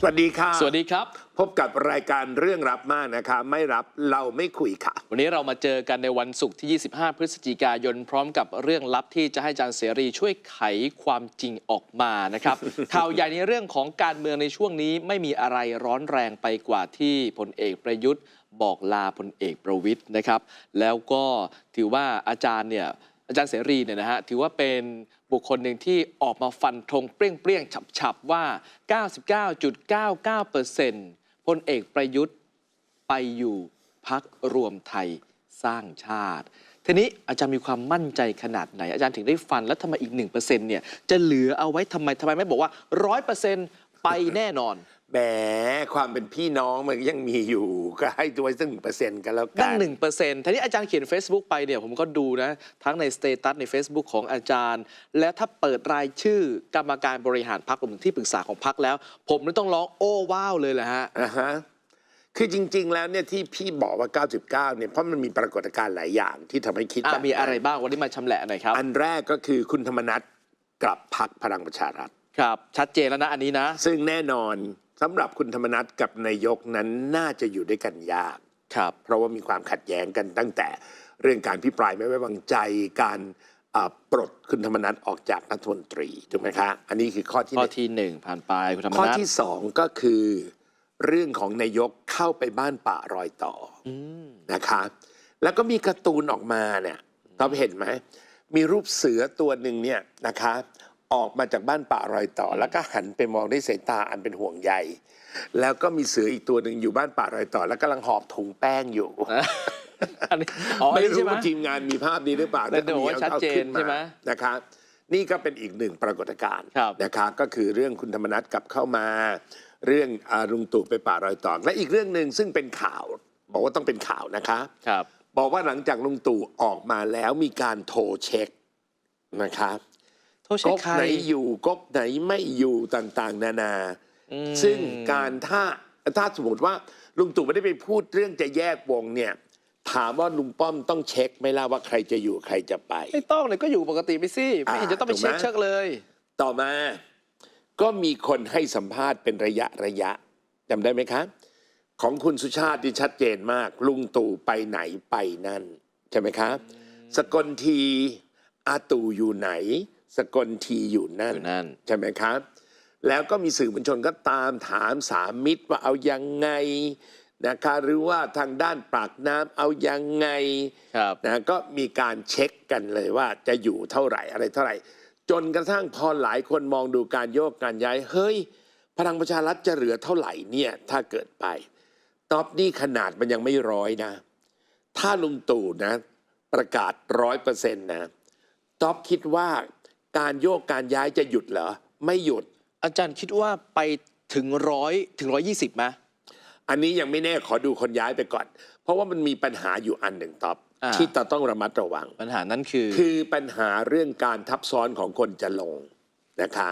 สวัสดีค่ะ สวัสดีครับ พบกับรายการเรื่องรับมากนะคะ ไม่รับเราไม่คุยค่ะ วันนี้เรามาเจอกันในวันศุกร์ที่ 25 พฤศจิกายน พร้อมกับเรื่องลับที่จะให้อาจารย์เสรีช่วยไขความจริงออกมานะครับ ข่าวใหญ่ในเรื่องของการเมืองในช่วงนี้ไม่มีอะไรร้อนแรงไปกว่าที่พลเอกประยุทธ์ บอกลาพลเอกประวิทย์นะครับ แล้วก็ถือว่าอาจารย์เนี่ย อาจารย์เสรีเนี่ยนะฮะถือว่าเป็นบุคคลหนึ่งที่ออกมาฟันธงเปรี้ยงๆ ฉับๆ ว่า 99.99%พลเอกประยุทธ์ไปอยู่พักรวมไทยสร้างชาติ ทีนี้อาจารย์มีความมั่นใจขนาดไหน อาจารย์ถึงได้ฟันแล้วทำไมอีก 1%เนี่ยจะเหลือเอาไว้ทำไมทำไมไม่บอกว่า 100%ไปแน่นอน แหมความเป็นพี่น้องมันยังมีอยู่ ก็ให้ตัวไว้สักหนึ่งเปอร์เซ็นต์กันแล้วกัตั้งนหนึ่งเปอร์เซ็นต์ทีนี้อาจารย์เขียน Facebook ไปเนี่ยผมก็ดูนะ ทั้งในสเตตัสใน Facebook ของอาจารย์ และถ้าเปิดรายชื่อกรรมการบริหารพักรวมถึงที่ปรึกษาของพักแล้ว ผมนี่ต้องร้องโอ้ว้าวเลยแหละฮะอ่าฮะคือจริง ๆ แล้วเนี่ยที่พี่บอกว่า 99 เนี่ยเพราะมันมีปรากฏการณ์หลายอย่างที่ทำให้คิดอะแบบมีอะไรนั้นบ้างวันนี้มาชำแหละหน่อยครับ อันแรกก็คือคุณธรรมนัฐกลับพักพลังประชารัฐครับ ชัดเจนแล้วนะอันนี้นะ ซึ่งแน่นอน สำหรับคุณธรรมนัฐกับนายกนั้นน่าจะอยู่ด้วยกันยาก ครับ เพราะว่ามีความขัดแย้งกันตั้งแต่เรื่องการพิปรายไม่ไว้วางใจการอ่าปลดคุณธรรมนัฐออกจากรัฐมนตรีถูกไหมคะอันนี้คือข้อที่หข้อนึ่ง ที่หนึ่งผ่านไปคุณธรรมข้อนัฐที่สองก็คือเรื่องของนายกเข้าไปบ้านป่ารอยต่ออืมอันนี้อ๋ออันไม่นี้รู้ใช่ไหมว่าทีมงาน มีภาพนี้หรือเปล่าแต่เดี๋ยวถ้มีว่าชัดเจนอาขึ้าใช่ไหมนะคะนี่ก็เป็นอีกหนึ่งปรากฏการณ์ครับนะคะก็คือเรื่องคุณธรรมนัฐกลับเข้ามา เรื่องอาลุงตู่ไปป่ารอยต่อและอีกเรื่องหนึ่งซึ่งเป็นข่าว บอกว่าต้องเป็นข่าวนะคะครับ บอกว่าหลังจากลุงตู่ออกมาแล้วมีการโทรเช็คนะคะ โทษใช่ก๊กใคร ไหนอยู่ก๊กไหนไม่อยู่ต่างๆ นานา อืม ซึ่งการถ้าถ้าสมมติว่าลุงตู่ไม่ได้ไปพูดเรื่องจะแยกวงเนี่ย ถามว่าลุงป้อมต้องเช็คไหมล่ะว่าใครจะอยู่ใครจะไป ไม่ต้องเลยก็อยู่ปกติไปสิ ไม่เห็นอ่าจะต้องไปถูกไหม เช็คเช็คเลย ต่อมาก็มีคนให้สัมภาษณ์เป็นระยะระยะจำได้ไหมครับของคุณสุชาติที่ชัดเจนมาก ลุงตู่ไปไหนไปนั่น ใช่ไหมครับสกลทีอาตู่อยู่ไหน สกลทีอยู่นั่นอยู่นั่น ใช่ไหมครับ แล้วก็มีสื่อมวลชนก็ตามถามสามมิตรว่าเอายังไงนะคะหรือว่าทางด้านปากน้ำเอายังไงครับนะก็มีการเช็คกันเลยว่าจะอยู่เท่าไหร่อะไรเท่าไหร่ จนกระทั่งพอหลายคนมองดูการโยกการย้าย เฮ้ย พลังประชารัฐจะเหลือเท่าไหร่เนี่ยถ้าเกิดไปตอบนี่ขนาดมันยังไม่ร้อยนะ ถ้าลุงตู่นะ ประกาศร้อยเปอร์เซ็นต์นะท็อปคิดว่า การโยกการย้ายจะหยุดเหรอ ไม่หยุด อาจารย์คิดว่าไปถึงร้อยถึงร้อยยี่สิบไหมอันนี้ยังไม่แน่ขอดูคนย้ายไปก่อน เพราะว่ามันมีปัญหาอยู่อันหนึ่งท็อปอ่า ที่เราต้องระมัดระวัง ปัญหานั้นคือ คือปัญหาเรื่องการทับซ้อนของคนจะลงนะคะ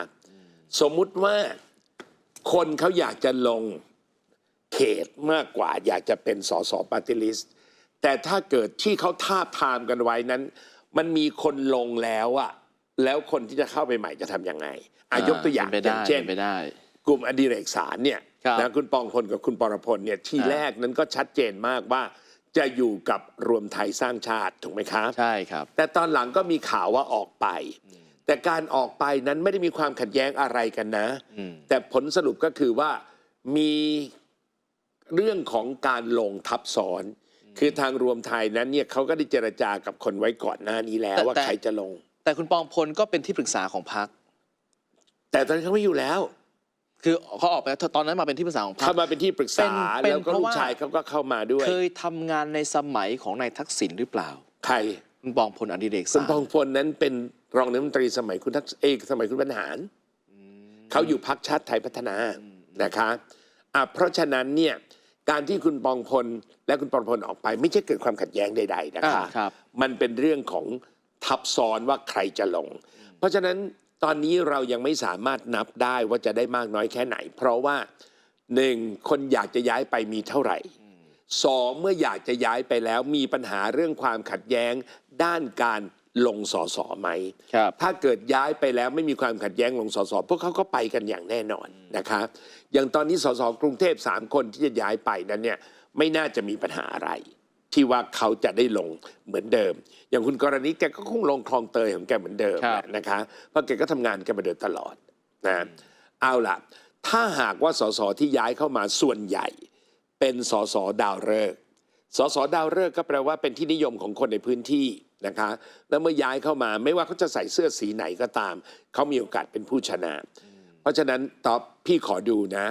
สมมุติว่าคนเขาอยากจะลงเขตมากกว่า อยากจะเป็นสสปาร์ติลิสแต่ถ้าเกิดที่เขาทาบทามกันไว้นั้น มันมีคนลงแล้วอะ แล้วคนที่จะเข้าไปใหม่จะทำยังไงอายกตัวอย่างไปอได้ย่างเช่นไปได้ กลุ่มอดิเรกสารเนี่ยครับนะคุณปองพลกับคุณปรพลเนี่ยที่อ่าแรกนั้นก็ชัดเจนมากว่าจะอยู่กับรวมไทยสร้างชาติถูกไหมครับ ใช่ครับ แต่ตอนหลังก็มีข่าวว่าออกไป แต่การออกไปนั้นไม่ได้มีความขัดแย้งอะไรกันนะอืมแต่ผลสรุปก็คือว่ามีเรื่องของการลงทับซ้อน คือทางรวมไทยนั้นเนี่ยเขาก็ได้เจรจากับคนไว้ก่อนหน้านี้แล้วแต่ว่าแต่ใครจะลง แต่คุณปองพลก็เป็นที่ปรึกษาของพรรคแต่ตอนนี้เขาไม่อยู่แล้ว คือเขาออกไปแล้วตอนนั้นมาเป็นที่ปรึกษาของพรรเข้าคมาเป็นที่ปรึกษาเป็นแล้วก็เพราะลูกว่า ชายเขาก็เข้ามาด้วย เคยทำงานในสมัยของนายทักษิณหรือเปล่า ใครคุณปองพลอดิเรกคุสาณรปองพลนั้นเป็นรองนายกรัฐมนตรีสมัยคุณทักษเอกสมัยคุณบรรหาร เขาอยู่พักชาติไทยพัฒนานะคะอะเพราะฉะนั้นเนี่ยการที่คุณปองพลและคุณปองพลออกไป ไม่ใช่เกิดความขัดแย้งใด ๆ นะคะอ่าครับ มันเป็นเรื่องของ ทับซ้อนว่าใครจะลง เพราะฉะนั้นตอนนี้เรายังไม่สามารถนับได้ว่าจะได้มากน้อยแค่ไหน เพราะว่าหนึ่งคนอยากจะย้ายไปมีเท่าไหร่สองเมื่ออยากจะย้ายไปแล้วมีปัญหาเรื่องความขัดแย้งด้านการลงสอสอไหมครับถ้าเกิดย้ายไปแล้วไม่มีความขัดแย้งลงสสพวกเขาก็ไปกันอย่างแน่นอนนะคะอย่างตอนนี้สสกรุงเทพสามคนที่จะย้ายไปนั้นเนี่ยไม่น่าจะมีปัญหาอะไร ที่ว่าเขาจะได้ลงเหมือนเดิม อย่างคุณกรณีแกก็คงลงคลองเตยของแกเหมือนเดิมครับ นะคะเพราะแกก็ทำงานแกมาโดยตลอดนะเอาล่ะ ถ้าหากว่าสสที่ย้ายเข้ามาส่วนใหญ่ เป็นสสดาวฤกษ์สสดาวฤกษ์ก็แปลว่าเป็นที่นิยมของคนในพื้นที่นะคะ แล้วเมื่อย้ายเข้ามาไม่ว่าเขาจะใส่เสื้อสีไหนก็ตาม เขามีโอกาสเป็นผู้ชนะ เพราะฉะนั้นตอบพี่ขอดูนะ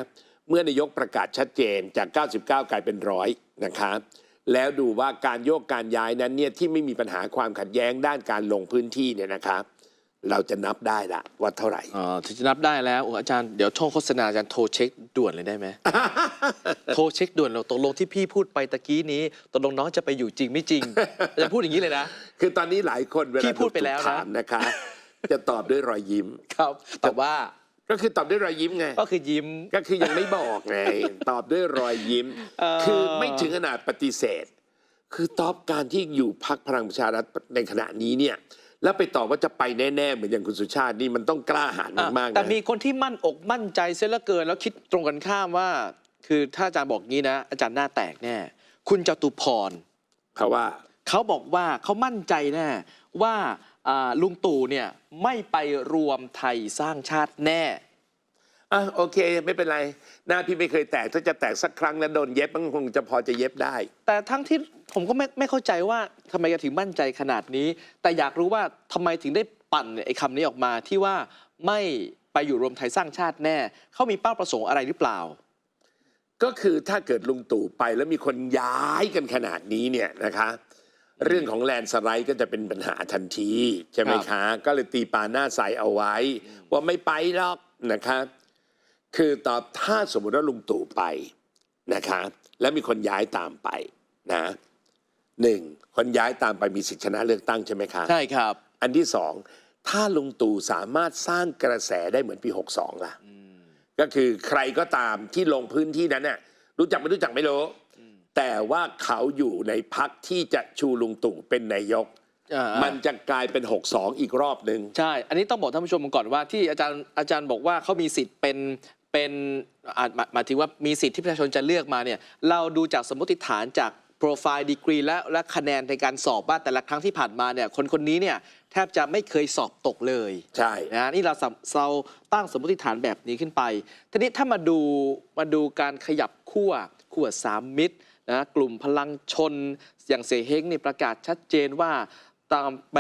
เมื่อนายกประกาศชัดเจนจาก 99 กลายเป็นร้อยนะคะ แล้วดูว่าการโยกการย้ายนั้นเนี่ยที่ไม่มีปัญหาความขัดแย้งด้านการลงพื้นที่เนี่ยนะคะเราจะนับได้ละว่าเท่าไหร่อ๋อที่จะนับได้แล้วโอ้อาจารย์เดี๋ยวช่องโฆษณาอาจารย์โทรเช็คด่วนเลยได้ไหม โทรเช็คด่วนเราตกลงที่พี่พูดไปตะกี้นี้ตกลงน้องจะไปอยู่จริงไม่จริง อาจารย์พูดอย่างนี้เลยนะ คือตอนนี้หลายคนเวลาพี่พูดไปแล้วนะ ถูกถามนะคะ จะตอบด้วยรอยยิ้ม ครับ แต่ว่า ก็คือตอบด้วยรอยยิ้มไง ก็คือยิ้ม ก็คือยังไม่บอกไง ตอบด้วยรอยยิ้มเอ่อคือไม่ถึงขนาดปฏิเสธ คือตอบการที่อยู่พักพลังประชารัฐในขณะนี้เนี่ยแล้วไปตอบว่าจะไปแน่ๆ เหมือนอย่างคุณสุชาตินี่มันต้องกล้าหาญอะมากๆแต่นะมีคนที่มั่นอกมั่นใจเสียเหลือเกิน แล้วคิดตรงกันข้ามว่า คือถ้าอาจารย์บอกงี้นะ อาจารย์หน้าแตกแน่ คุณจตุพรเพราะว่า เขาบอกว่าเขามั่นใจแน่ว่าอ่า ลุงตู่เนี่ยไม่ไปรวมไทยสร้างชาติแน่อะโอเคไม่เป็นไร หน้าพี่ไม่เคยแตก ถ้าจะแตกสักครั้งแล้วโดนเย็บมันคงจะพอจะเย็บได้ แต่ทั้งที่ผมก็ไม่ไม่เข้าใจว่าทำไมแกถึงมั่นใจขนาดนี้ แต่อยากรู้ว่าทำไมถึงได้ปั่นไอ้คำนี้ออกมาที่ว่าไม่ไปอยู่รวมไทยสร้างชาติแน่ เขามีเป้าประสงค์อะไรหรือเปล่า ก็คือถ้าเกิดลุงตู่ไปแล้วมีคนย้ายกันขนาดนี้เนี่ยนะคะ เรื่องของแลนด์สไลด์ก็จะเป็นปัญหาทันที ใช่ไหมคะ ก็เลยตีปาหน้าใสเอาไว้ ว่าไม่ไปหรอกนะคะคือตอบถ้าสมมติว่าลุงตู่ไปนะคะ แล้วมีคนย้ายตามไปนะหนึ่งคนย้ายตามไปมีสิทธิชนะเลือกตั้งใช่ไหมคะใช่ครับ อันที่สองถ้าลุงตู่สามารถสร้างกระแสได้เหมือนปี 62 ล่ะก็คือใครก็ตามที่ลงพื้นที่นั้นน่ะรู้จักไม่รู้จักไม่รู้ แต่ว่าเขาอยู่ในพักที่จะชูลุงตู่เป็นนายก อ่ามั มันจะกลายเป็น 62 อีกรอบหนึ่ง ใช่ อันนี้ต้องบอกท่านผู้ชมก่อนว่าที่อาจารย์อาจารย์บอกว่าเขามีสิทธิ์เป็นเป็นอาจหมายหมายถึงว่ามีสิทธิ์ที่ประชาชนจะเลือกมาเนี่ยเราดูจากสมมติฐานจากโปรไฟล์ดีกรีและและคะแนนในการสอบว่าแต่ละครั้งที่ผ่านมาเนี่ยคนคนนี้เนี่ยแทบจะไม่เคยสอบตกเลยใช่ นะนี่เราสำเราตั้งสมมติฐานแบบนี้ขึ้นไปทีนี้ถ้ามาดูมาดูการขยับขั้วขั้วสามมิตร นะกลุ่มพลังชนอย่างเสเฮงนี่ประกาศชัดเจนว่าตามไป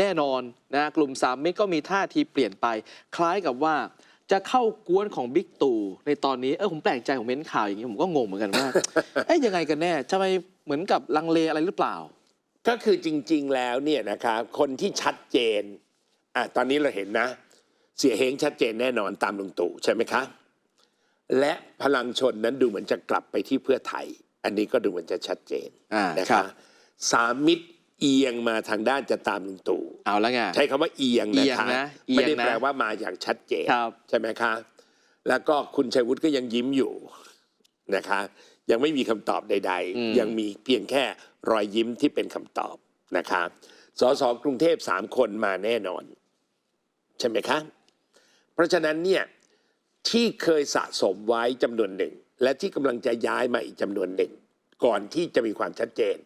แน่นอนนะกลุ่มสามมิตรก็มีท่าทีเปลี่ยนไป คล้ายกับว่าจะเข้ากวนของบิ๊กตู่ในตอนนี้เออผมแปลกใจผมเม้นข่าวอย่างนี้ผมก็งงเหมือนกันว่าเอ๊ยยังไงกันแน่ทำไมเหมือนกับลังเลอะไรหรือเปล่า ก็คือจริง ๆ แล้วเนี่ยนะคะคนที่ชัดเจนอะตอนนี้เราเห็นนะ เสียเฮงชัดเจนแน่นอนตามลุงตู่ใช่ไหมคะ และพลังชนนั้นดูเหมือนจะกลับไปที่เพื่อไทย อันนี้ก็ดูเหมือนจะชัดเจนอ่านะครัคะบสามมิตรเอียงมาทางด้านจะตามลุงตู่เอาแล้วไงใช้คำว่าเอียงเอีนะยงคะนะเอียงนะไม่ได้แปลว่ามาอย่างชัดเจนครับใช่ไหมคะ แล้วก็คุณชัยวุฒิก็ยังยิ้มอยู่นะคะ ยังไม่มีคำตอบใดอืมๆยังมีเพียงแค่รอยยิ้มที่เป็นคำตอบนะคะสสกรุงเทพสามคนมาแน่นอน ใช่ไหมคะ เพราะฉะนั้นเนี่ยที่เคยสะสมไว้จำนวนหนึ่ง และที่กำลังจะย้ายมาอีกจำนวนหนึ่ง ก่อนที่จะมีความชัดเจน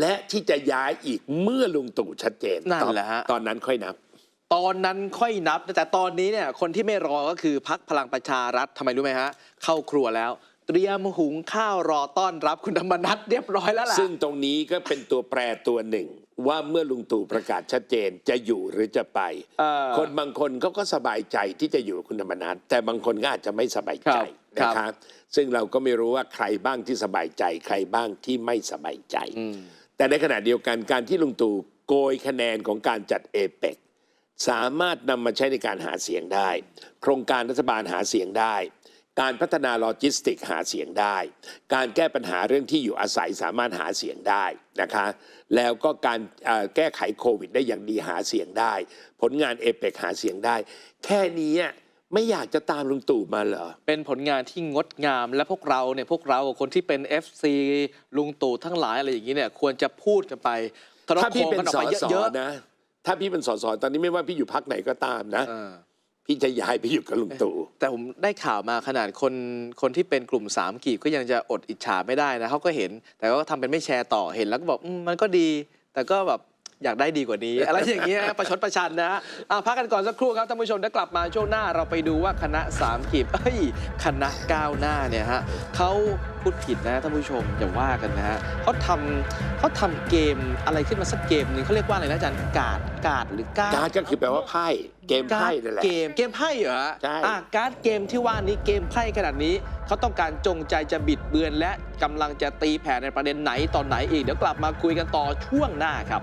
และที่จะย้ายอีกเมื่อลุงตู่ชัดเจนนั่นตอแหละฮะ ตอนนั้นค่อยนับ ตอนนั้นค่อยนับแต่ตอนนี้เนี่ยคนที่ไม่รอก็คือพักพลังประชารัฐทำไมรู้ไหมฮะ เข้าครัวแล้ว เตรียมหุงข้าวรอต้อนรับคุณธรรมนัฐเรียบร้อยแล้วล่ะ ซึ่งตรงนี้ก็เป็นตัวแปรตัวหนึ่ง ว่าเมื่อลุงตู่ประกาศชัดเจนจะอยู่หรือจะไป เอ่อ คนบางคนเขาก็สบายใจที่จะอยู่กับคุณธรรมนัฐแต่บางคนก็อาจจะไม่สบายใจครับนะครับซึ่งเราก็ไม่รู้ว่าใครบ้างที่สบายใจ ใครบ้างที่ไม่สบายใจอืมแต่ในขณะเดียวกันการที่ลุงตู่โกยคะแนนของการจัดเอเปกสามารถนำมาใช้ในการหาเสียงได้ โครงการรัฐบาลหาเสียงได้ การพัฒนาโลจิสติกหาเสียงได้ การแก้ปัญหาเรื่องที่อยู่อาศัยสามารถหาเสียงได้นะคะ แล้วก็การเอ่อแก้ไขโควิด ได้อย่างดีหาเสียงได้ ผลงานเอเปกหาเสียงได้ แค่นี้อะไม่อยากจะตามลุงตู่มาเหรอ เป็นผลงานที่งดงามและพวกเราเนี่ยพวกเราคนที่เป็น FC ลุงตู่ทั้งหลายอะไรอย่างนี้เนี่ยควรจะพูดกันไปทรถ้าโขพี่งเป็นกันออสกไปสเยอะนะถ้ถ้าพี่เป็นสสตอนนี้ไม่ว่าพี่อยู่พักไหนก็ตามนะเออ พี่จะย้ายไปอยู่กับลุงตู่แต่ผมได้ข่าวมาขนาดคนคนที่เป็นกลุ่มสามกีบก็ยังจะอดอิจฉาไม่ได้นะเขาก็เห็น แต่ก็ทำเป็นไม่แชร์ต่อเห็นแล้วก็บอกมันก็ดี แต่ก็แบบ อยากได้ดีกว่านี้ อะไรอย่างเงี้ยประชดประชันนะอะพักกันก่อนสักครู่ครับท่านผู้ชมเดี๋ยวกลับมาช่วงหน้าเราไปดูว่าคณะสามกีบเอ้ยคณะก้าวหน้าเนี่ยฮะเขาพูดผิดนะท่านผู้ชมอย่าว่ากันนะฮะเขาทำเขาทำเกมอะไรขึ้นมาสักเกมหนึงเขาเรียกว่าอะไรนะอาจารย์กาดกาดหรือกาดการ์ดก็คือแปลว่าไพ่เกมไพ่นั่นแหละเกมเกมไพ่เหรอใช่ อะการ์ดเกมที่ว่านี้เกมไพ่ขนาดนี้ เขาต้องการจงใจจะบิดเบือนและกำลังจะตีแผ่ในประเด็นไหนตอนไหนอีก เดี๋ยวกลับมาคุยกันต่อช่วงหน้าครับ